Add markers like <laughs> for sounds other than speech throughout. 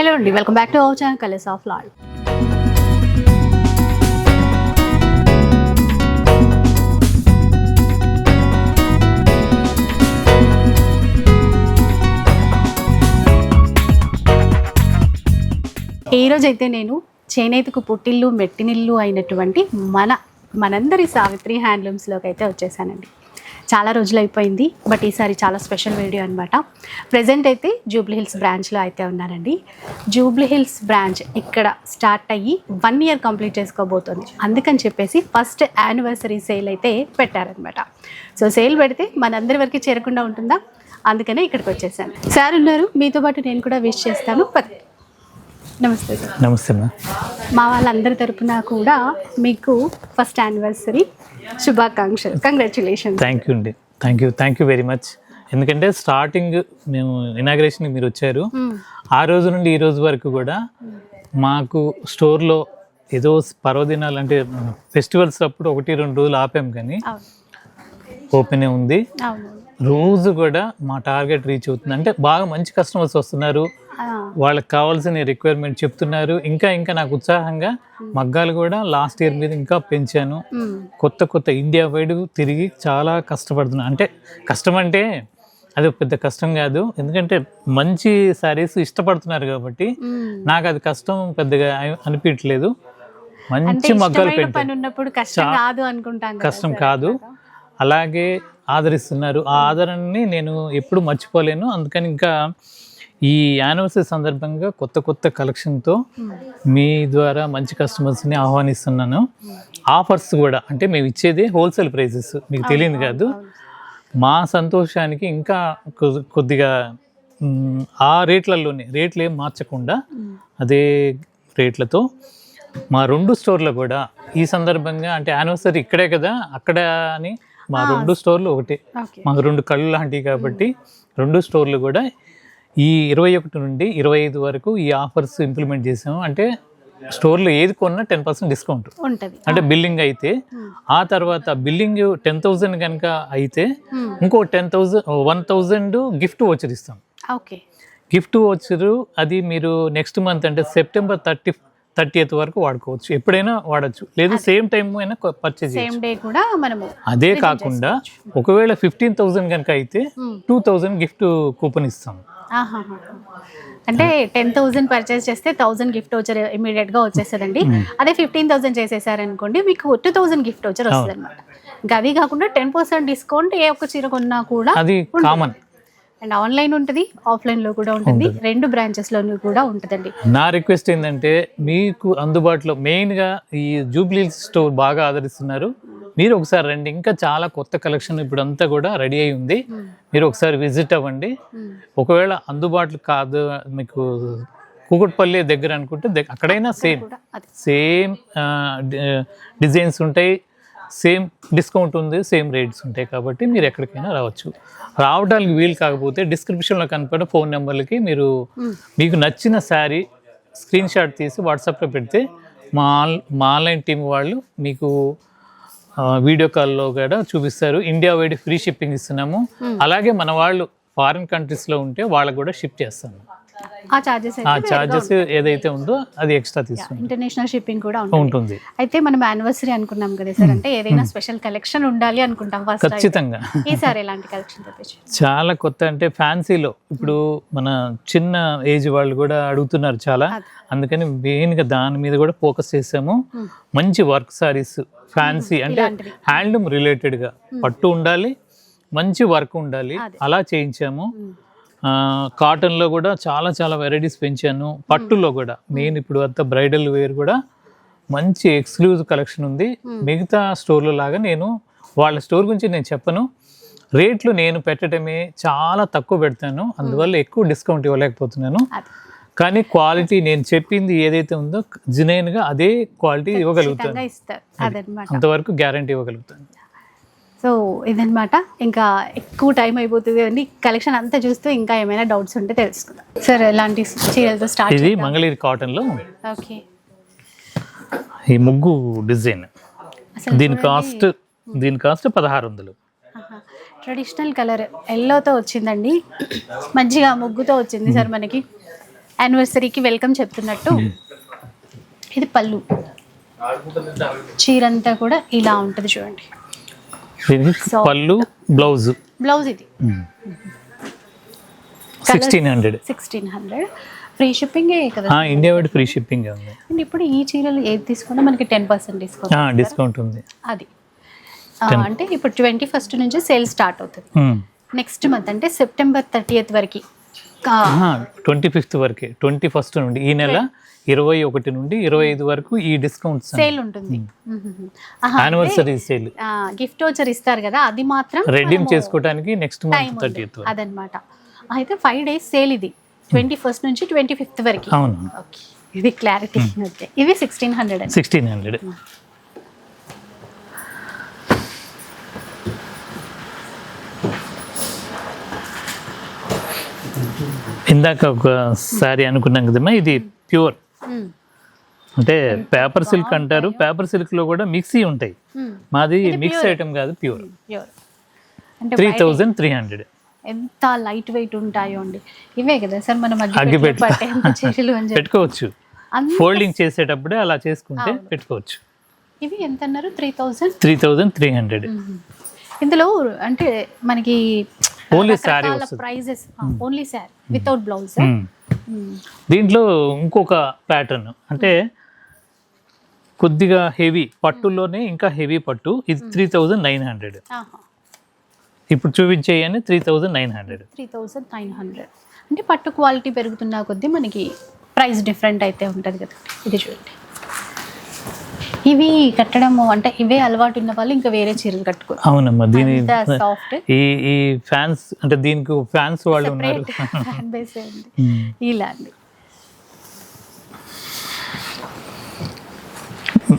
Hello అండి welcome back to our channel colours of Lal ఈ రోజు అయితే నేను చేనేతకు పుట్టిల్లు మెట్టినిల్లు అయినటువంటి మన మనందరి సావిత్రి హ్యాండ్లూమ్స్లోకి అయితే వచ్చేసానండి. చాలా రోజులు అయిపోయింది బట్ ఈసారి చాలా స్పెషల్ వీడియో అనమాట ప్రజెంట్ అయితే జూబ్లీ హిల్స్ బ్రాంచ్లో అయితే ఉన్నానండి జూబ్లీ హిల్స్ బ్రాంచ్ ఇక్కడ స్టార్ట్ అయ్యి వన్ ఇయర్ కంప్లీట్ చేసుకోబోతుంది. అందుకని చెప్పేసి ఫస్ట్ యానివర్సరీ సేల్ అయితే పెట్టారనమాట సో సేల్ పెడితే మనందరి వరకు చేరకుండా ఉంటుందా? అందుకనే ఇక్కడికి వచ్చేసాను. సార్ ఉన్నారు మీతో పాటు నేను కూడా విష్ చేస్తాను. నమస్తే సార్. నమస్తే మా వాళ్ళందరి తరపున కూడా మీకు ఫస్ట్ యానివర్సరీ శుభాకాంక్షలు. కంగ్రాచులేషన్స్ థ్యాంక్ యూ అండి. Thank you thank you very much ఎందుకంటే స్టార్టింగ్ మేము ఇనాగ్రేషన్కి మీరు వచ్చారు. ఆ రోజు నుండి ఈ రోజు వరకు కూడా మాకు స్టోర్లో ఏదో పర్వదినాలు అంటే ఫెస్టివల్స్ అప్పుడు ఒకటి రెండు రోజులు ఆపాం కానీ ఓపెన్ ఉంది. రోజు కూడా మా టార్గెట్ రీచ్ అవుతుంది. అంటే బాగా మంచి కస్టమర్స్ వస్తున్నారు. వాళ్ళకి కావాల్సిన రిక్వైర్మెంట్ చెప్తున్నారు. ఇంకా ఇంకా నాకు ఉత్సాహంగా మగ్గాలు కూడా లాస్ట్ ఇయర్ మీద ఇంకా పెంచాను. కొత్త కొత్త ఇండియా వైడ్ తిరిగి చాలా కష్టపడుతున్నా. అంటే కష్టం అంటే అది పెద్ద కష్టం కాదు. ఎందుకంటే మంచి శారీస్ ఇష్టపడుతున్నారు కాబట్టి. నాకు అది కష్టం పెద్దగా అంటే మంచి మగ్గాలు కష్టం. కాదు అలాగే ఆదరిస్తున్నారు. ఆ ఆదరణని నేను ఎప్పుడు మర్చిపోలేను. అందుకని ఇంకా ఈ యానివర్సరీ సందర్భంగా కొత్త కొత్త కలెక్షన్తో మీ ద్వారా మంచి కస్టమర్స్ని ఆహ్వానిస్తున్నాను. ఆఫర్స్ కూడా అంటే మేము ఇచ్చేది హోల్సేల్ ప్రైజెస్ మీకు తెలియదు కాదు. మా సంతోషానికి ఇంకా కొద్ది- కొద్దిగా ఆ రేట్లలోనే రేట్లు ఏం మార్చకుండా అదే రేట్లతో మా రెండు స్టోర్లు కూడా ఈ సందర్భంగా అంటే యానివర్సరీ ఇక్కడే కదా అక్కడ అని మా రెండు స్టోర్లు ఒకటే. మాకు రెండు కళ్ళు లాంటివి కాబట్టి రెండు స్టోర్లు కూడా ఈ ఇరవై ఒకటి నుండి ఇరవై ఐదు వరకు ఈ ఆఫర్స్ ఇంప్లిమెంట్ చేసాము. అంటే స్టోర్లో ఏది కొన్నా టెన్ పర్సెంట్ డిస్కౌంట్. ఉంటది. అంటే బిల్లింగ్ అయితే ఆ తర్వాత బిల్లింగ్ టెన్ థౌజండ్ కనుక అయితే ఇంకో ten thousand one thousand gift voucher ఇస్తాం. ఓకే. గిఫ్ట్ వచ్చరు అది మీరు నెక్స్ట్ మంత్ అంటే సెప్టెంబర్ థర్టీ థర్టీ వరకు వాడుకోవచ్చు. ఎప్పుడైనా వాడచ్చు. లేదు సేమ్ టైం అయినా పర్చేజ్ అదే కాకుండా ఒకవేళ ఫిఫ్టీన్ థౌసండ్ కనుక అయితే. టూ థౌజండ్ గిఫ్ట్ కూపన్ ఇస్తాం. ఆహాహా. అంటే టెన్ థౌసండ్ పర్చేస్ చేస్తే థౌసండ్ గిఫ్ట్ వచ్చర్ ఇమీడియట్గా వచ్చేస్తుందండి. అదే ఫిఫ్టీన్ థౌసండ్ చేసేసారనుకోండి మీకు టూ థౌసండ్ గిఫ్ట్ వచ్చర్ వస్తుంది అనమాట ఇంకా అది కాకుండా టెన్ పర్సెంట్ డిస్కౌంట్ ఏ ఒక్క చీర కొన్నా కూడా అది కామన్ అండ్ ఆన్లైన్ ఉంటుంది ఆఫ్లైన్లో కూడా ఉంటుంది రెండు బ్రాంచెస్ లోనూ కూడా ఉంటుందండి. నా రిక్వెస్ట్ ఏంటంటే మీకు అందుబాటులో మెయిన్గా ఈ జూబ్లీ స్టోర్ బాగా ఆదరిస్తున్నారు. మీరు ఒకసారి రండి. ఇంకా చాలా కొత్త కలెక్షన్ ఇప్పుడు అంతా కూడా రెడీ అయి ఉంది. మీరు ఒకసారి విజిట్ అవ్వండి. ఒకవేళ అందుబాటులో కాదు మీకు కూకట్పల్లి దగ్గర అనుకుంటే అక్కడైనా సేమ్. సేమ్ డిజైన్స్ ఉంటాయి. సేమ్ డిస్కౌంట్ ఉంది సేమ్ రేట్స్ ఉంటాయి కాబట్టి మీరు ఎక్కడికైనా రావచ్చు. రావడానికి వీలు కాకపోతే డిస్క్రిప్షన్లో కనపడే ఫోన్ నెంబర్లకి మీరు మీకు నచ్చిన శారీ స్క్రీన్ షాట్ తీసి వాట్సాప్లో పెడితే మా ఆన్ మా ఆన్లైన్ టీం వాళ్ళు మీకు వీడియో కాల్లో కూడా చూపిస్తారు. ఇండియా వైడ్ ఫ్రీ షిప్పింగ్ ఇస్తున్నాము. అలాగే మన వాళ్ళు ఫారిన్ కంట్రీస్లో ఉంటే వాళ్ళకు కూడా షిప్ చేస్తాము. ఆ చార్జెస్ ఏదైతే ఉందో అది ఎక్స్ట్రా తీసుకుంటాం. ఇంటర్నేషనల్ షిప్పింగ్ కూడా ఉంటుంది. అయితే మనం యానివర్సరీ అనుకున్నాం కదా సార్ అంటే ఏదైనా స్పెషల్ కలెక్షన్ ఉండాలి అనుకుంటాం ఖచ్చితంగా. ఈసారి ఎలాంటి కలెక్షన్ చాలా కొత్త అంటే ఫ్యాన్సీలో ఇప్పుడు మన చిన్న ఏజ్ వాళ్ళు కూడా అడుగుతున్నారు చాలా. అందుకని మెయిన్గా దాని మీద కూడా ఫోకస్ చేసాము. మంచి వర్క్ సారీస్ ఫ్యాన్సీ అంటే. హ్యాండ్లూమ్ రిలేటెడ్గా పట్టు ఉండాలి మంచి వర్క్ ఉండాలి. అలా చేయించాము. కాటన్లో కూడా చాలా చాలా వెరైటీస్ పెంచాను. పట్టులో కూడా. మెయిన్ ఇప్పుడు అంతా బ్రైడల్ వేర్ కూడా మంచి ఎక్స్క్లూజివ్ కలెక్షన్ ఉంది. మిగతా స్టోర్లో లాగా నేను వాళ్ళ స్టోర్ గురించి నేను చెప్పను. రేట్లు నేను పెట్టడమే చాలా తక్కువ పెడతాను. అందువల్ల ఎక్కువ డిస్కౌంట్ ఇవ్వలేకపోతున్నాను. కానీ క్వాలిటీ నేను చెప్పింది ఏదైతే ఉందో జినైన్గా అదే క్వాలిటీ ఇవ్వగలుగుతాను. అంతవరకు గ్యారంటీ ఇవ్వగలుగుతాను. సో ఇదనమాట. ఇంకా ఎక్కువ టైం అయిపోతుంది అని కలెక్షన్ అంతా చూస్తూ ఇంకా ఏమైనా డౌట్స్ ఉంటే తెలుసుకుందాం. సార్ ఎలాంటి చీరలతో స్టార్ట్ ఇది మంగళగిరి కాటన్లో ఓకే. ఈ ముగ్గు డిజైన్. దీని కాస్ట్ దీని కాస్ట్ పదహారు వందలు. ట్రెడిషనల్ కలర్ ఎల్లోతో వచ్చిందండి. మంచిగా ముగ్గుతో వచ్చింది సార్ మనకి. యానివర్సరీకి వెల్కమ్ చెప్తున్నట్టు. ఇది పళ్ళు. చీర అంతా కూడా ఇలా ఉంటుంది చూడండి. Soft. పళ్ళు బ్లౌజ్ బ్లౌజ్ ఇది. Sixteen hundred sixteen hundred free షిప్పింగే కదా ఇండియా వైడ్ ఫ్రీ షిప్పింగ్ ఉంది. అండ్ ఇప్పుడు ఈ చీరలు ఏది తీసుకున్నా మనకి టెన్ పర్సెంట్ డిస్కౌంట్ డిస్కౌంట్ ఉంది. అది. అంటే ఇప్పుడు ట్వంటీ ఫస్ట్ నుంచి సేల్ స్టార్ట్ అవుతుంది. Hmm. నెక్స్ట్ మంత్ అంటే సెప్టెంబర్ థర్టీయత్ వరకు ట్వంటీ ఫిఫ్త్ వరకే ట్వంటీ ఫస్ట్ నుండి ఈ నెల ఇరవై ఒకటి నుండి ఇరవై ఐదు వరకు ఈ డిస్కౌంట్స్ సేల్ ఉంటుంది. యానివర్సరీ సేల్ గిఫ్ట్ వచ్చర్ ఇస్తారు కదా అది మాత్రం రెడీమ్ చేసుకోవడానికి నెక్స్ట్ మంత్ థర్టీ అదనమాట. అయితే ఫైవ్ డేస్ సేల్ ఇది ట్వంటీ ఫస్ట్ నుంచి ట్వంటీ ఫిఫ్త్ వరకు. అవును ఓకే ఇది క్లారిటీ ఇవి సిక్స్టీన్ హండ్రెడ్ సిక్స్టీన్ హండ్రెడ్ ఇందాక ఒకసారి అనుకున్నాం కదమ్మా ఇది ప్యూర్. అంటే పేపర్ సిల్క్ అంటారు పేపర్ సిల్క్లో కూడా మిక్సీ ఉంటాయి. మాది మిక్స్ ఐటమ్ కాదు pure. Three thousand three hundred. ఎంత లైట్ వెయిట్ ఉంటాయో అండి. ఇవే కదా సార్ మన పెట్టుకోవచ్చు. ఫోల్డింగ్ చేసేటప్పుడే అలా చేసుకుంటే. పెట్టుకోవచ్చు. ఇవి ఎంత అన్నారు? Three thousand? Three thousand three hundred. ఇందులో అంటే మనకి only sari prices only sari without blouse. దీంట్లో ఇంకొక ప్యాటర్న్ అంటే కొద్దిగా హెవీ పట్టులోనే ఇంకా హెవీ పట్టు. ఇది త్రీ థౌజండ్ నైన్ హండ్రెడ్ ఇప్పుడు చూపించేయని three thousand nine hundred three thousand nine hundred అంటే పట్టు క్వాలిటీ పెరుగుతున్న కొద్దీ మనకి ప్రైస్ డిఫరెంట్ అయితే ఉంటుంది కదా. ఇది చూడండి. ఇవి కట్టడము అంటే ఇవే అలవాటు ఉన్న వాళ్ళు ఇంకా వేరే చీరలు కట్టుకోరు అవునమ్మా దీని ఈ ఈ ఫ్యాన్స్ అంటే దీనికి ఫ్యాన్స్ వాళ్ళు ఉన్నారు. ఇలా అండి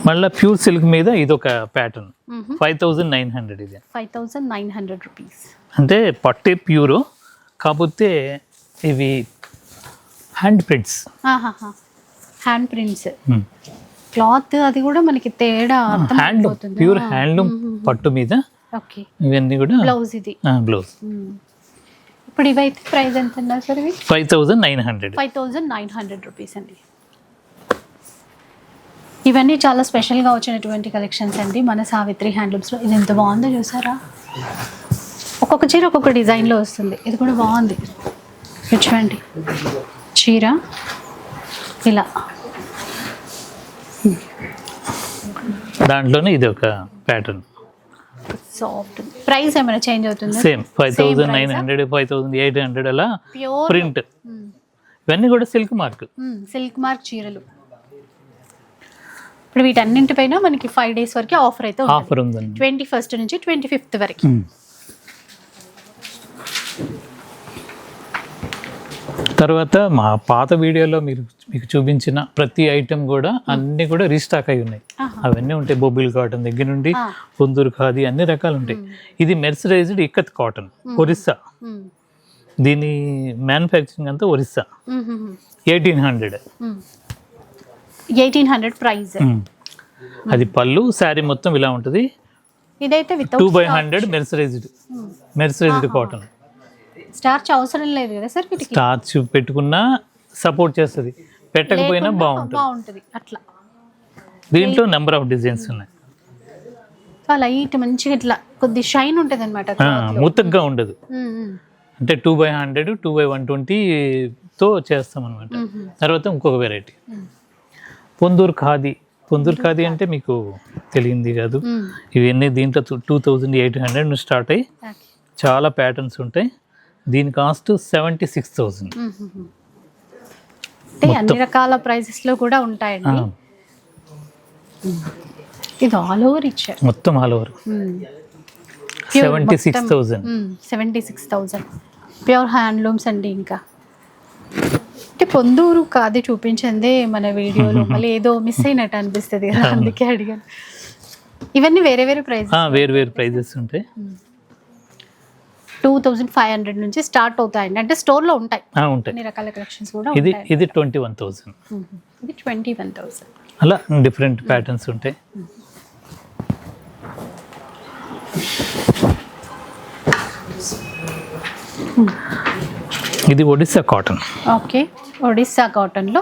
మళ్ళీ ప్యూర్ సిల్క్ మీద ఇది ఒక pattern five thousand nine hundred ఇది. Five thousand nine hundred rupees అంటే పట్టే ప్యూరు కాకపోతే ఇవి hand prints hand prints cloth అది కూడా మనకి తేడా హ్యాండ్లూమ్ అర్థమైపోతుంది ప్యూర్ హ్యాండ్లూమ్ పట్టు మీద. ఓకే. ఇవన్నీ కూడా బ్లౌజ్ ఇది. బ్లౌజ్. ఇప్పుడు ఇవైతే ప్రైస్ ఎంత ఉన్నారు సార్ ఇవి? Five thousand nine hundred five thousand nine hundred rupees అండి. ఇవన్నీ చాలా స్పెషల్గా వచ్చినటువంటి కలెక్షన్స్ అండి. మన సావిత్రి హ్యాండ్లూమ్స్లో ఇది ఎంత బాగుందో చూసారా? ఒక్కొక్క చీర ఒక్కొక్క డిజైన్లో వస్తుంది. ఇది కూడా బాగుంది. చూడండి. చీర. ఇలా. దాంట్లోనే ఇది ఒక ప్యాటర్న్ సాఫ్ట్ ప్రైస్ ఏమైనా చేంజ్ అవుతుందా? Same five thousand nine hundred five thousand eight hundred అలా ప్యూర్ ప్రింట్ ఇవన్నీ కూడా సిల్క్ మార్క్ సిల్క్ మార్క్ చీరలు. ఇప్పుడు వీటన్నింటిపైన మనకి ఫైవ్ డేస్ వరకు ఆఫర్ అయితే ఆఫర్ ఉందండి. ట్వంటీ ఫస్ట్ నుంచి ట్వంటీ ఫిఫ్త్ వరకు తర్వాత మా పాత వీడియోలో మీరు మీకు చూపించిన ప్రతి ఐటెం కూడా అన్ని కూడా రీస్టాక్ అయి ఉన్నాయి. అవన్నీ ఉంటాయి. బొబ్బిల్ కాటన్ దగ్గర నుండి. పొందూరు ఖాదీ అన్ని రకాలు ఉంటాయి. ఇది మెర్సరైజ్డ్ ఇక్కత్ కాటన్ ఒరిస్సా. దీని మ్యానుఫ్యాక్చరింగ్ అంతా Orissa. Eighteen hundred. Eighteen hundred price అది పళ్ళు శారీ మొత్తం ఇలా ఉంటుంది. ఇదైతే two by hundred mercerised. Mercerised cotton. Starch అవసరం లేదు కదా సార్ వీటికి? స్టార్చ్ పెట్టుకున్నా సపోర్ట్ చేస్తుంది. పెట్టకపోయినా బాగుంటుంది. బాగుంటుంది అట్లా. దీంట్లో నెంబర్ ఆఫ్ డిజైన్స్ ఉన్నాయి. లైట్ మంచిగా ఇట్లా కొద్ది షైన్ ఉంటుంది అనమాట ముతగ్గా ఉండదు. అంటే two by hundred two by one ట్వంటీతో చేస్తాం అనమాట తర్వాత ఇంకొక వెరైటీ పొందూరు ఖాదీ. పొందూరు ఖాదీ అంటే మీకు తెలియంది కాదు. ఇవన్నీ దీంట్లో two thousand eight hundred start అయ్యి చాలా ప్యాటర్న్స్ ఉంటాయి. దీని కాస్ట్ సెవెంటీ సిక్స్ థౌజండ్ అంటే అన్ని రకాల ప్రైజెస్లో కూడా ఉంటాయండి. ఇది ఆల్ ఓవర్ ఇచ్చారు. మొత్తం all over. Seventy six thousand seventy six thousand pure handlooms అండి ఇంకా. అంటే పొందూరు కాదు చూపించిందే మన వీడియోలో. మళ్ళీ ఏదో మిస్ <laughs> అయినట్టు అనిపిస్తుంది కదా అందుకే అడిగాను. ఇవన్నీ వేరే వేరే ప్రైస్ వేరు వేరు ప్రైజెస్ ఉంటాయి. టూ థౌజండ్ ఫైవ్ హండ్రెడ్ నుంచి స్టార్ట్ అవుతాయండి. అంటే స్టోర్లో ఉంటాయి. ఉంటాయి. రకాల కలెక్షన్స్ కూడా ఇది ఇది ట్వంటీ వన్ థౌజండ్. ఇది ట్వంటీ వన్ థౌసండ్ అలా డిఫరెంట్ ప్యాటర్న్స్ ఉంటాయి. ఇది ఒడిస్సా కాటన్. ఓకే. ఒడిస్సా కాటన్లో.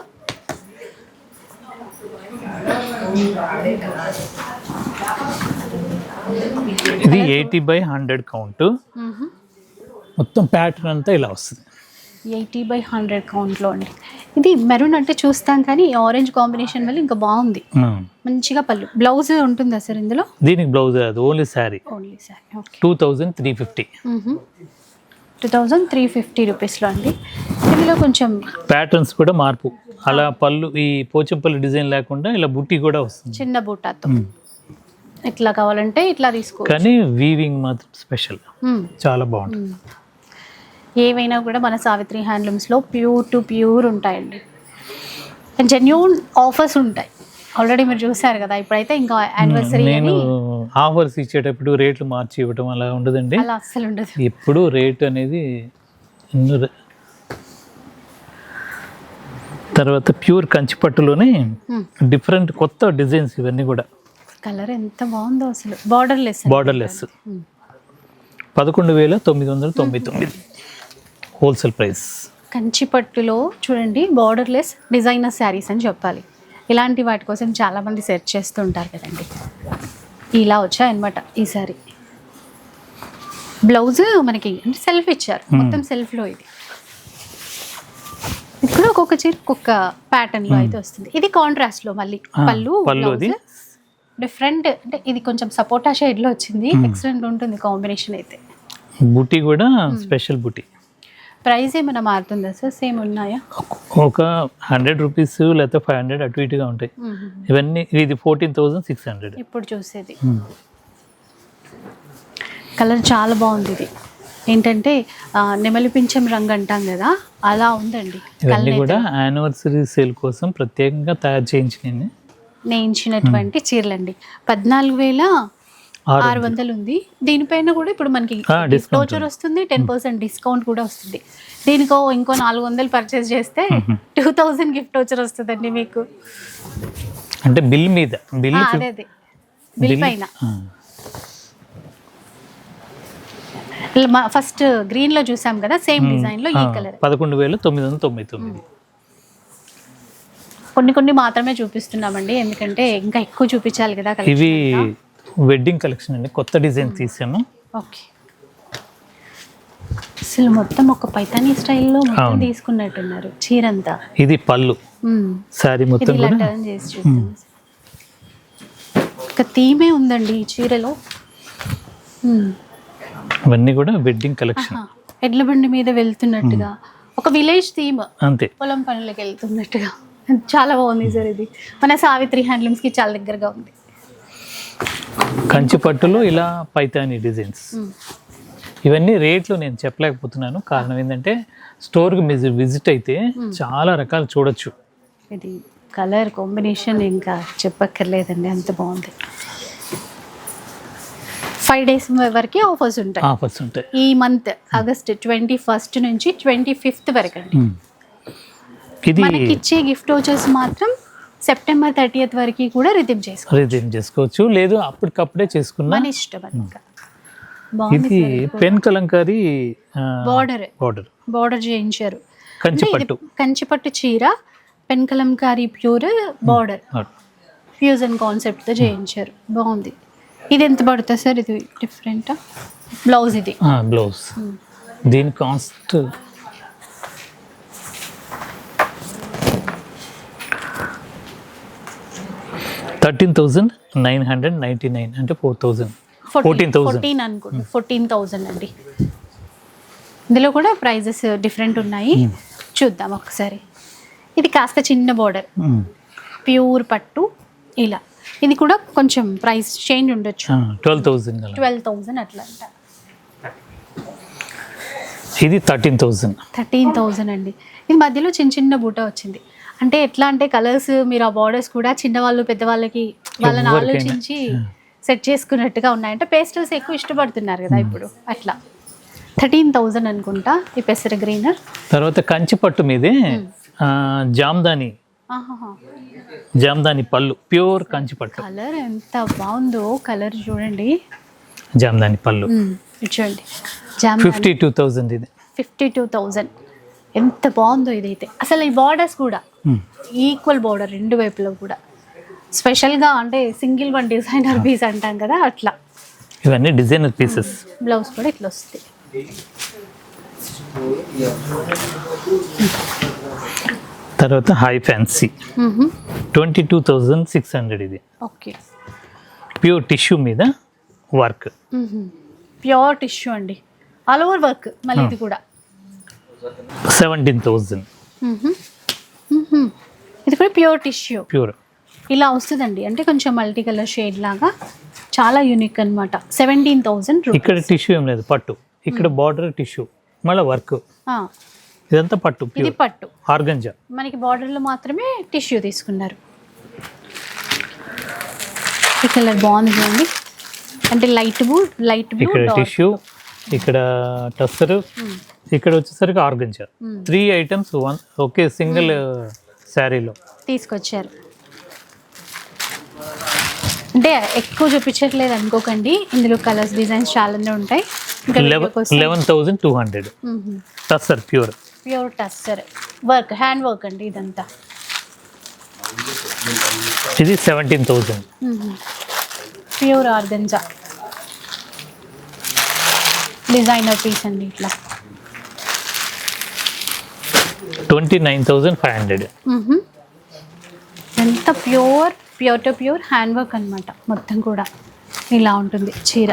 ఇది ఎయిటీ బై హండ్రెడ్ కౌంట్. మొత్తం ప్యాటర్న్ అంతా ఇలా వస్తుంది. ఎయిటీ బై హండ్రెడ్ కౌంట్లో అండి. ఇది మెరూన్ అంటే చూస్తాం కానీ ఆరెంజ్ కాంబినేషన్ వల్ల ఇంకా బాగుంది. మంచిగా పళ్ళు బ్లౌజ్ ఉంటుందా సార్ ఇందులో? దీనికి బ్లౌజ్ అది only sari only sir okay two thousand three fifty two thousand three fifty రూపీస్లో అండి. ఇందులో కొంచెం ప్యాటర్న్స్ కూడా మార్పు. అలా పళ్ళు ఈ పోచంపల్లి డిజైన్ లేకుండా ఇలా బుట్టి కూడా వస్తుంది. చిన్న బూటాతో. ఇట్లా కావాలంటే ఇట్లా తీసుకో కానీ వీవింగ్ మాత్రం స్పెషల్. చాలా బాగుంటుంది. ఏవైనా కూడా మన సావిత్రి హ్యాండ్లూమ్స్లో ప్యూర్ టు ప్యూర్ ఉంటాయండి. జెన్యున్ ఆఫర్స్ ఉంటాయి. ఆల్రెడీ మీరు చూసారు కదా ఇప్పుడైతే ఇంకా యానివర్సరీ నేను ఆఫర్స్ ఇచ్చేటప్పుడు రేట్లు మార్చి ఇవ్వటం అలా ఉండదండి. అలా అస్సలు ఉండదు. ఎప్పుడు రేట్ అనేది తర్వాత ప్యూర్ కంచిపట్టులోనే. డిఫరెంట్ కొత్త డిజైన్స్ ఇవన్నీ కూడా. కలర్ ఎంత బాగుందో అసలు. బార్డర్ లెస్ బార్డర్ లెస్ పదకొండు వేల తొమ్మిది వందల తొంభై తొమ్మిది. Wholesale price. కంచి పట్టులో చూడండి బార్డర్ లెస్ డిజైనర్ శారీస్ అని చెప్పాలి. ఇలాంటి వాటి కోసం చాలామంది సెర్చ్ చేస్తూ ఉంటారు కదండి. ఇలా వచ్చాయన్నమాట ఈ సారీ బ్లౌజ్ మనకి అంటే సెల్ఫ్ ఇచ్చారు మొత్తం సెల్ఫ్లో ఇది. ఇప్పుడు ఒక్కొక్క చీర ఒక్కొక్క ప్యాటర్న్లో అయితే వస్తుంది. ఇది కాంట్రాస్ట్లో మళ్ళీ. ఆ, పళ్ళు పళ్ళు అది. డిఫరెంట్ అంటే ఇది కొంచెం సపోటా షేడ్లో వచ్చింది. ఎక్సలెంట్ ఉంటుంది కాంబినేషన్ అయితే. బుట్టి కూడా స్పెషల్ బుట్టి ప్రైస్ ఏమైనా మారుతుందా సార్? సేమ్ ఉన్నాయా? ఒక హండ్రెడ్ రూపీస్ లేకపోతే ఫైవ్ హండ్రెడ్ అటు ఇటుగా ఉంటాయి. ఇవన్నీ ఇది ఫోర్టీన్ థౌజండ్ సిక్స్ హండ్రెడ్. ఇప్పుడు చూసేది. కలర్ చాలా బాగుంది ఇది. ఏంటంటే ఆ, నెమలి పింఛం రంగు అంటాం కదా అలా ఉందండి. ఇవన్నీ కూడా యానివర్సరీ సేల్ కోసం ప్రత్యేకంగా తయారు చేయించినవి. నేయించినటువంటి చీరలండి. పద్నాలుగు వేల ఆరు వందలు. ఉంది దీనిపైన కూడా ఇప్పుడు మనకి వోచర్ వస్తుంది టెన్ పర్సెంట్ డిస్కౌంట్ కూడా వస్తుంది. దీనికో ఇంకో నాలుగు వందలు పర్చేస్ చేస్తే టూ థౌజండ్ గిఫ్ట్ వోచర్ వస్తుందండి మీకు. అంటే బిల్ మీద బిల్ అదే బిల్ పైన. ఫస్ట్ గ్రీన్లో చూసాం కదా సేమ్ డిజైన్లో ఈ కలర్. పదకొండు వేల తొమ్మిది వందల తొంభై తొమ్మిది. కొన్ని కొన్ని మాత్రమే చూపిస్తున్నామండి ఎందుకంటే ఇంకా ఎక్కువ చూపించాలి కదా ఇవి వెడ్డింగ్ కలెక్షన్ అండి. కొత్త డిజైన్ తీసాము ఓకే అసలు మొత్తం ఒక పైతానీ స్టైల్లో మొత్తం. తీసుకున్నట్టున్నారు. చీరంతా. ఇది పళ్ళు. శారీ ఇది మొత్తం చూద్దాం ఒక థీమే ఉందండి ఈ చీరలో. ఇవన్నీ కూడా వెడ్డింగ్ కలెక్షన్. ఎడ్ల బండి మీద వెళ్తున్నట్టుగా. ఒక విలేజ్ థీమ్. అంతే. పొలం పనులకు వెళ్తున్నట్టుగా. చాలా బాగుంది సార్ ఇది. మన సావిత్రి హ్యాండ్లూమ్స్కి చాలా దగ్గరగా ఉంది. కంచి పట్టులో ఇలా పైతాని డిజైన్స్. ఇవన్నీ రేట్లు నేను చెప్పలేకపోతున్నాను. కారణం ఏంటంటే స్టోర్కి మీరు విజిట్ అయితే చాలా రకాలు చూడొచ్చు. ఇది కలర్ కాంబినేషన్ ఇంకా చెప్పక్కర్లేదండి అంత బాగుంది. ఫైవ్ డేస్ వరకు ఆఫర్స్ ఉంటాయి. ఆఫర్స్ ఉంటాయి. ఈ మంత్ ఆగస్ట్ ట్వంటీ ఫస్ట్ నుంచి ట్వంటీ ఫిఫ్త్ వరకు అండి. ఇది మనకి ఇచ్చే గిఫ్ట్ వచ్చేసి మాత్రం సెప్టెంబర్ థర్టీయత్ వరకు కూడా రిథిమ్ చేసుకో రిజైన్ చేసుకోవచ్చు. లేదు అప్పటికప్పుడే చేసుకున్నా మన ఇష్టం ఇది pen Kalamkari border border border చేయించారు. కంచి అంటే ఇది పట్టు కంచిపట్టు చీర pen Kalamkari pure border fusion కాన్సెప్ట్తో చేయించారు. బాగుంది. ఇది ఎంత పడుతుంది సార్? ఇది డిఫరెంట్ బ్లౌజ్ ఇది. బ్లౌజ్ దీని cost thirteen thousand nine hundred ninety nine అంటే ఫోర్ థౌజండ్. Fourteen thousand. అనుకోండి ఫోర్టీన్ థౌజండ్ అండి. ఇందులో కూడా ప్రైజెస్ డిఫరెంట్ ఉన్నాయి. చూద్దాం ఒకసారి. ఇది కాస్త చిన్న బార్డర్ ప్యూర్ పట్టు. ఇలా. ఇది కూడా కొంచెం ప్రైస్ చేంజ్ ఉండొచ్చు. ట్వెల్వ్ థౌజండ్ అలా. ట్వెల్వ్ థౌజండ్ అట్లా అంట. ఇది థర్టీన్ థౌజండ్. థర్టీన్ థౌజండ్ అండి. ఇది మధ్యలో చిన్న చిన్న బూట వచ్చింది. అంటే ఎట్లా అంటే కలర్స్ మీరు ఆ బార్డర్స్ కూడా చిన్నవాళ్ళు పెద్దవాళ్ళకి వాళ్ళని. ఆలోచించి సెట్ చేసుకున్నట్టుగా ఉన్నాయంటే పేస్టల్స్ ఎక్కువ ఇష్టపడుతున్నారు కదా ఇప్పుడు. అట్లా. థర్టీన్ థౌజండ్ అనుకుంటా ఈ పెసర గ్రీన్ తర్వాత కంచి పట్టు మీదే జామ్దాని. జామ్దాని పళ్ళు ప్యూర్ కంచి పట్టు. కలర్ ఎంత బాగుందో కలర్ చూడండి. జామ్దాని పళ్ళు. చూడండి. ఫిఫ్టీ టూ థౌజండ్ ఇది. ఫిఫ్టీ టూ థౌజండ్ ఎంత బాగుందో ఇదైతే. అసలు ఈ బార్డర్స్ కూడా Hmm. ఈక్వల్ బార్డర్ రెండు వైపులో కూడా. స్పెషల్గా అంటే సింగిల్ వన్ డిజైనర్ పీస్ అంటాం కదా అట్లా. ఇవన్నీ డిజైనర్ పీసెస్ బ్లౌజ్ కూడా ఇట్లా వస్తుంది తర్వాత high fancy twenty two thousand six hundred ఇది. ఓకే ప్యూర్ టిష్యూ మీద వర్క్ ప్యూర్ టిష్యూ అండి. ఆల్ ఓవర్ వర్క్ మళ్ళీ ఇది కూడా. Seventeen thousand. ఇది కూడా ప్యూర్ టిష్యూ. ప్యూర్. ఇలా వస్తుందండి. అంటే కొంచెం మల్టీ కలర్ షేడ్ లాగా చాలా యూనిక్ అనమాట సెవెంటీన్ థౌజండ్ ఇక్కడ టిష్యూ ఏం లేదు పట్టు. ఇక్కడ బార్డర్ టిష్యూ మళ్ళీ వర్క్. ఇదంతా పట్టు ఇది పట్టు. ఆర్గంజా. మనకి బార్డర్లో మాత్రమే టిష్యూ తీసుకున్నారు. ఈ కలర్ బాగుంది అంటే లైట్ బ్లూ లైట్ బ్లూ ఇక్కడ టిష్యూ ఇక్కడ టస్సర్ ఇక్కడ వచ్చేసరికి ఆర్గంజా. త్రీ ఐటమ్స్ వన్ ఒకే సింగిల్ శారీలో. తీసుకొచ్చారు. అంటే ఎక్కువ చూపించట్లేదు అనుకోకండి. ఇందులో కలర్స్ డిజైన్స్ చాలానే ఉంటాయి. Eleven thousand two hundred tussar pure pure tussar work hand work అండి ఇదంతా. ఇది seventeen thousand pure organza. Designer piece అండి ఇట్లా. Twenty nine thousand five hundred. ఎంత pure pure to pure hand work అనమాట మొత్తం కూడా ఇలా ఉంటుంది చీర.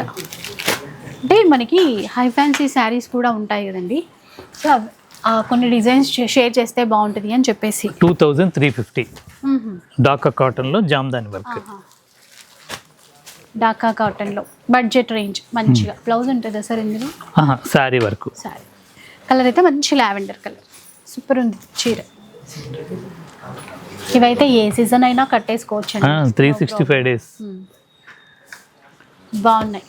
అంటే మనకి హై ఫ్యాన్సీ శారీస్ కూడా ఉంటాయి కదండి. సో కొన్ని డిజైన్స్ షేర్ చేస్తే బాగుంటుంది అని చెప్పేసి. Two thousand three fifty. Dhaka కాటన్లో జామ్దాని వర్క్. డాకా కాటన్లో. బడ్జెట్ రేంజ్ మంచిగా. బ్లౌజ్ ఉంటుందా సార్ ఇందులో? శారీ వర్క్. సారీ కలర్ అయితే మంచి లావెండర్ కలర్. సూపర్ ఉంది చీర. ఇవైతే ఏ సీజన్ అయినా కట్టేసుకోవచ్చు త్రీ సిక్స్టీ ఫైవ్ డేస్ బాగున్నాయి.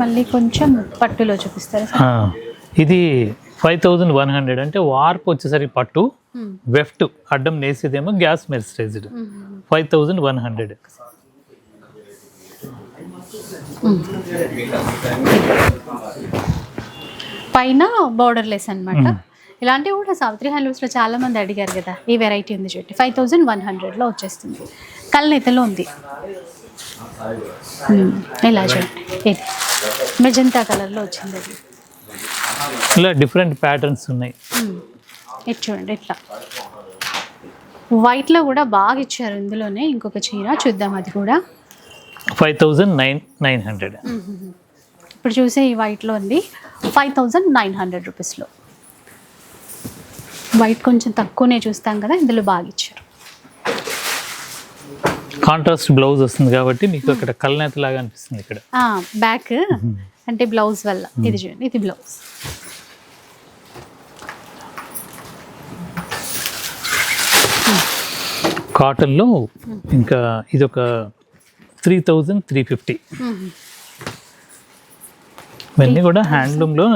మళ్ళీ కొంచెం పట్టులో చూపిస్తారా సార్? ఇది ఫైవ్ థౌజండ్ వన్ హండ్రెడ్ అంటే వార్ప్ వచ్చేసరికి పట్టు మ్మ్. వెఫ్ట్ అడ్డం నేసేదేమో gas mercerised five thousand one hundred. పైన బార్డర్ లెస్ అనమాట ఇలాంటివి కూడా సావిత్రి హ్యాండ్లూమ్స్లో చాలా మంది అడిగారు కదా ఈ వెరైటీ ఉంది చూడండి. ఫైవ్ థౌజండ్ వన్ హండ్రెడ్లో వచ్చేస్తుంది. కళ్ళనెతలో ఉంది. ఇలా చూడండి. ఇది మెజంతా కలర్లో వచ్చింది అది. ఇలా డిఫరెంట్ ప్యాటర్న్స్ ఉన్నాయి. ఇది చూడండి ఇట్లా. వైట్లో కూడా బాగా ఇచ్చారు ఇందులోనే ఇంకొక చీర. చూద్దాం అది కూడా. Five thousand nine nine hundred. ఇప్పుడు చూసే ఈ వైట్లో ఉంది. ఫైవ్ థౌజండ్ నైన్ హండ్రెడ్ రూపీస్లో వైట్ కొంచెం తక్కువనే చూస్తాం కదా ఇందులో బాగా ఇచ్చారు. కాంట్రాస్ట్ బ్లౌజ్ వస్తుంది కాబట్టి మీకు అక్కడ కల్నేత లాగా అనిపిస్తుంది ఇక్కడ. బ్యాక్ అంటే బ్లౌజ్ వల్ల. ఇది చూడండి ఇది బ్లౌజ్. కాటన్లో ఇంకా ఇది ఒక త్రీ థౌజండ్ త్రీ ఫిఫ్టీ. ఇవన్నీ కూడా హ్యాండ్లూమ్లో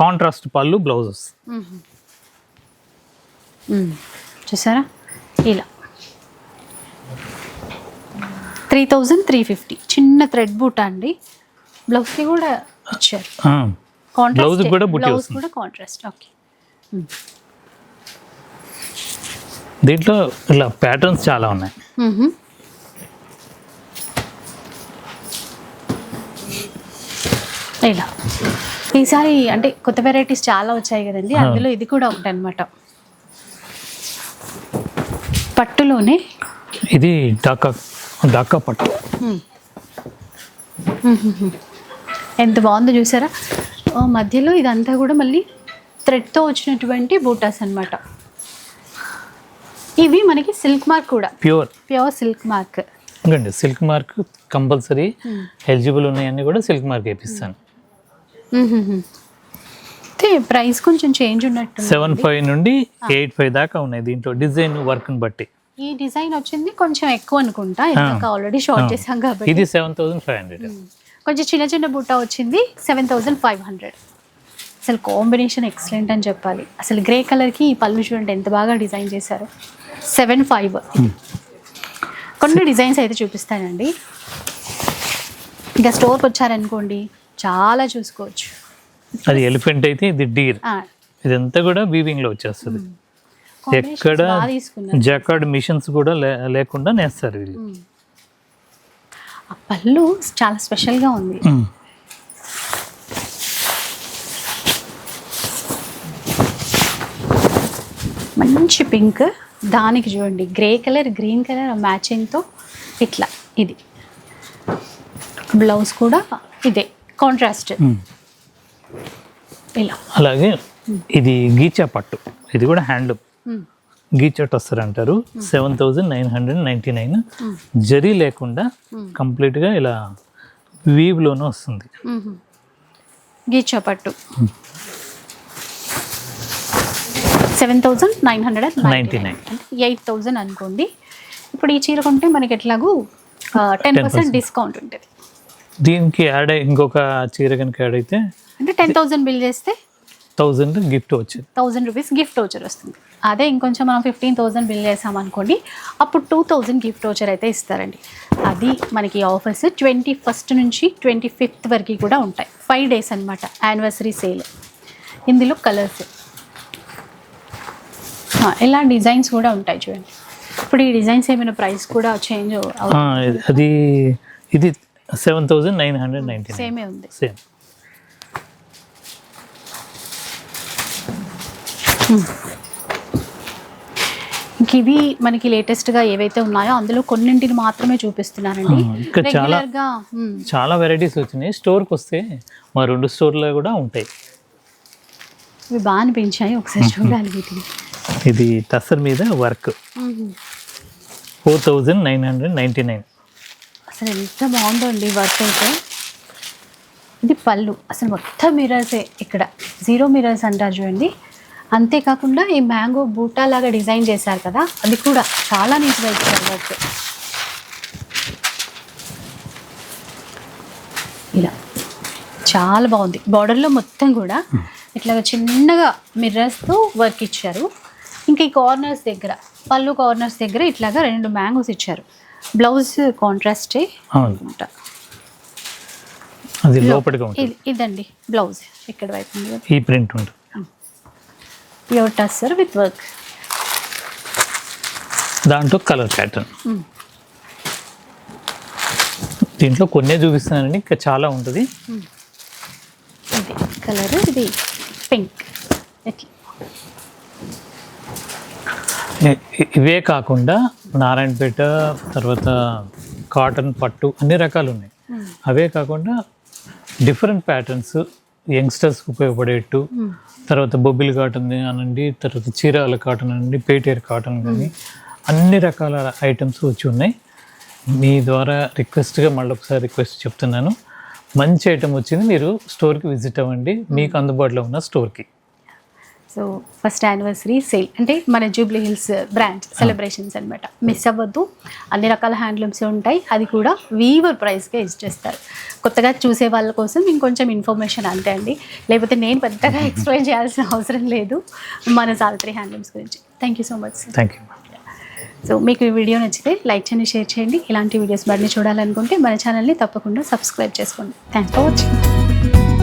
కాంట్రాస్ట్ పళ్ళు బ్లౌజెస్. చూసారా? ఇలా. Three thousand three fifty. చిన్న థ్రెడ్ బూట అండి. బ్లౌజ్కి కూడా ఇచ్చారు. కి కూడా బ్లౌజ్. కూడా కాంట్రాస్ట్ ఓకే. దీంట్లో ఇలా ప్యాటర్న్స్ చాలా ఉన్నాయి. ఇలా. ఈసారి అంటే కొత్త వెరైటీస్ చాలా వచ్చాయి కదండి అందులో ఇది కూడా ఒకటి అనమాట పట్టులోనే? ఇది డాకా డాకా పట్టు. ఎంత బాగుందో చూసారా? మధ్యలో ఇదంతా కూడా మళ్ళీ థ్రెడ్తో వచ్చినటువంటి బూటాస్ అన్నమాట. ఇవి మనకి సిల్క్ మార్క్ కూడా. ప్యూర్ ప్యూర్ సిల్క్ మార్క్ ఇంకండి సిల్క్ మార్క్ కంపల్సరీ ఎలిజిబుల్ ఉన్నాయన్నీ కూడా సిల్క్ మార్క్ వేపిస్తాను. ప్రైస్ కొంచెం చేంజ్ ఉన్నట్టు సెవెన్ ఫైవ్ నుండి ఎయిట్ ఫైవ్ దాకా ఉన్నాయి దీంట్లో డిజైన్ వర్క్ని బట్టి. ఈ డిజైన్ వచ్చింది కొంచెం ఎక్కువ అనుకుంటా ఆల్రెడీ షార్ట్ చేసాం కాబట్టి. ఇది సెవెన్ థౌసండ్ ఫైవ్ హండ్రెడ్ కొంచెం చిన్న చిన్న బుట్ట వచ్చింది సెవెన్ థౌజండ్ ఫైవ్ హండ్రెడ్ అసలు కాంబినేషన్ ఎక్సలెంట్ అని చెప్పాలి. అసలు గ్రే కలర్కి ఈ పళ్ళు చూడండి ఎంత బాగా డిజైన్ చేశారు. సెవెన్ ఫైవ్ కొన్ని డిజైన్స్ అయితే చూపిస్తానండి. ఇంకా స్టోర్కి వచ్చారనుకోండి చాలా చూసుకోవచ్చు. అది ఎలిఫెంట్ అయితే ఇది డీర్ ఇదంతా కూడా వీవింగ్లో వచ్చేస్తుంది. Combinations ఎక్కడ జకార్డ్ మిషన్స్ కూడా లేకుండా నేస్తారు వీళ్ళు. ఆ పళ్ళు చాలా స్పెషల్గా ఉంది. మంచి పింక్. దానికి చూడండి గ్రే కలర్ గ్రీన్ కలర్ మ్యాచింగ్తో ఇట్లా ఇది. బ్లౌజ్ కూడా ఇదే కాంట్రాస్ట్. ఇలా. అలాగే ఇది గీచా పట్టు. ఇది కూడా హ్యాండ్లూమ్ గీచట్ వస్తారు అంటారు seven thousand nine hundred ninety nine. Zari లేకుండా కంప్లీట్గా ఇలా వీవ్లోనే వస్తుంది. ఉమ్. గీచా పట్టు seven thousand nine hundred and ninety nine. Eight thousand అనుకోండి. ఇప్పుడు ఈ చీర కొంటే మనకి ఎట్లాగూ టెన్ పర్సెంట్ డిస్కౌంట్ ఉంటుంది. దీనికి యాడ్ ఇంకొక చీర కనుక యాడ్ అయితే అంటే టెన్ థౌజండ్ బిల్ చేస్తే థౌజండ్ గిఫ్ట్ వచ్చింది. థౌజండ్ రూపీస్ గిఫ్ట్ వోచర్ వస్తుంది. అదే ఇంకొంచెం మనం ఫిఫ్టీన్ థౌజండ్ బిల్ చేసామనుకోండి అప్పుడు టూ థౌజండ్ గిఫ్ట్ వోచర్ అయితే ఇస్తారండి. అది మనకి ఆఫర్స్ ట్వంటీ ఫస్ట్ నుంచి ట్వంటీ ఫిఫ్త్ వరకు కూడా ఉంటాయి. ఫైవ్ డేస్ అనమాట యానివర్సరీ సేల్. ఇందులో కలర్స్. ఇలా డిజైన్స్ కూడా ఉంటాయి చూడండి. ఇప్పుడు ఈ డిజైన్స్ ఏమైనా ప్రైస్ కూడా చేంజ్ అది ఇది seven thousand nine hundred ninety nine సేమే ఉంది. సేమ్ ఇవి మనకి లేటెస్ట్గా ఏవైతే ఉన్నాయో అందులో కొన్నింటిని మాత్రమే చూపిస్తున్నానండి. ఆ, ఇంకా చాలా- చాలా వెరైటీస్ వచ్చినాయి. స్టోర్కి వస్తే మా రెండు స్టోర్లో కూడా ఉంటాయి. ఇవి బాగా అనిపించాయి. ఒకసారి చూడాలి వీటిని. ఇది టసర్ మీద work. Four thousand nine hundred ninety nine అసలు ఎంత బాగుందో అండి వర్క్ అయితే. ఇది పళ్ళు. అసలు మొత్తం మిరర్సే ఇక్కడ జీరో మిరర్స్ అంటారు చూడండి. అంతేకాకుండా ఈ మ్యాంగో బూటా లాగా డిజైన్ చేశారు కదా అది కూడా చాలా నీట్గా ఇచ్చారు వర్క్ ఇలా. చాలా బాగుంది. బార్డర్లో మొత్తం కూడా ఇట్లా చిన్నగా మిర్రర్స్తో వర్క్ ఇచ్చారు. ఇంకా ఈ కార్నర్స్ దగ్గర పళ్ళు కార్నర్స్ దగ్గర ఇట్లాగా రెండు మ్యాంగోస్ ఇచ్చారు. బ్లౌజ్ కాంట్రాస్టే అనమాట అది లోపలిగా ఇదండి బ్లౌజ్ ఇక్కడ వైపు ఈ ప్రింట్ ఉంటుంది. ప్యూర్ టస్సర్ విత్ వర్క్ దాంట్లో కలర్ ప్యాటర్న్. దీంట్లో కొన్నే చూపిస్తున్నానండి ఇంకా చాలా ఉంటుంది. ఇది కలర్ ఇది పింక్. ఇవే కాకుండా నారాయణపేట తర్వాత కాటన్ పట్టు అన్ని రకాలు ఉన్నాయి. అవే కాకుండా డిఫరెంట్ ప్యాటర్న్స్ యంగ్స్టర్స్ ఉపయోగపడేట్టు. తర్వాత బొబ్బిలి కాటన్ అనండి తర్వాత చీరాల కాటన్ అనండి పేటేర్ కాటన్ కానీ అన్ని రకాల ఐటమ్స్ వచ్చి ఉన్నాయి. మీ ద్వారా రిక్వెస్ట్గా మళ్ళీ ఒకసారి రిక్వెస్ట్ చెప్తున్నాను. మంచి ఐటమ్ వచ్చింది మీరు స్టోర్కి విజిట్ అవ్వండి. మీకు అందుబాటులో ఉన్న స్టోర్కి సో ఫస్ట్ యానివర్సరీ సేల్ అంటే మన జూబ్లీ హిల్స్ బ్రాంచ్ సెలబ్రేషన్స్ అనమాట మిస్ అవ్వద్దు. అన్ని రకాల హ్యాండ్లూమ్స్ ఉంటాయి. అది కూడా వీవర్ ప్రైస్కే ఇచ్చేస్తారు కొత్తగా చూసే వాళ్ళ కోసం ఇంకొంచెం ఇన్ఫర్మేషన్ అంతే అండి. లేకపోతే నేను పెద్దగా <laughs> ఎక్స్ప్లెయిన్ చేయాల్సిన అవసరం లేదు మన సావిత్రి హ్యాండ్లూమ్స్ గురించి. Thank you so much thank you so మీకు ఈ వీడియో నచ్చితే లైక్ చేయండి షేర్ చేయండి. ఇలాంటి వీడియోస్ మరిన్ని చూడాలనుకుంటే మన ఛానల్ని తప్పకుండా సబ్స్క్రైబ్ చేసుకోండి. Thanks for watching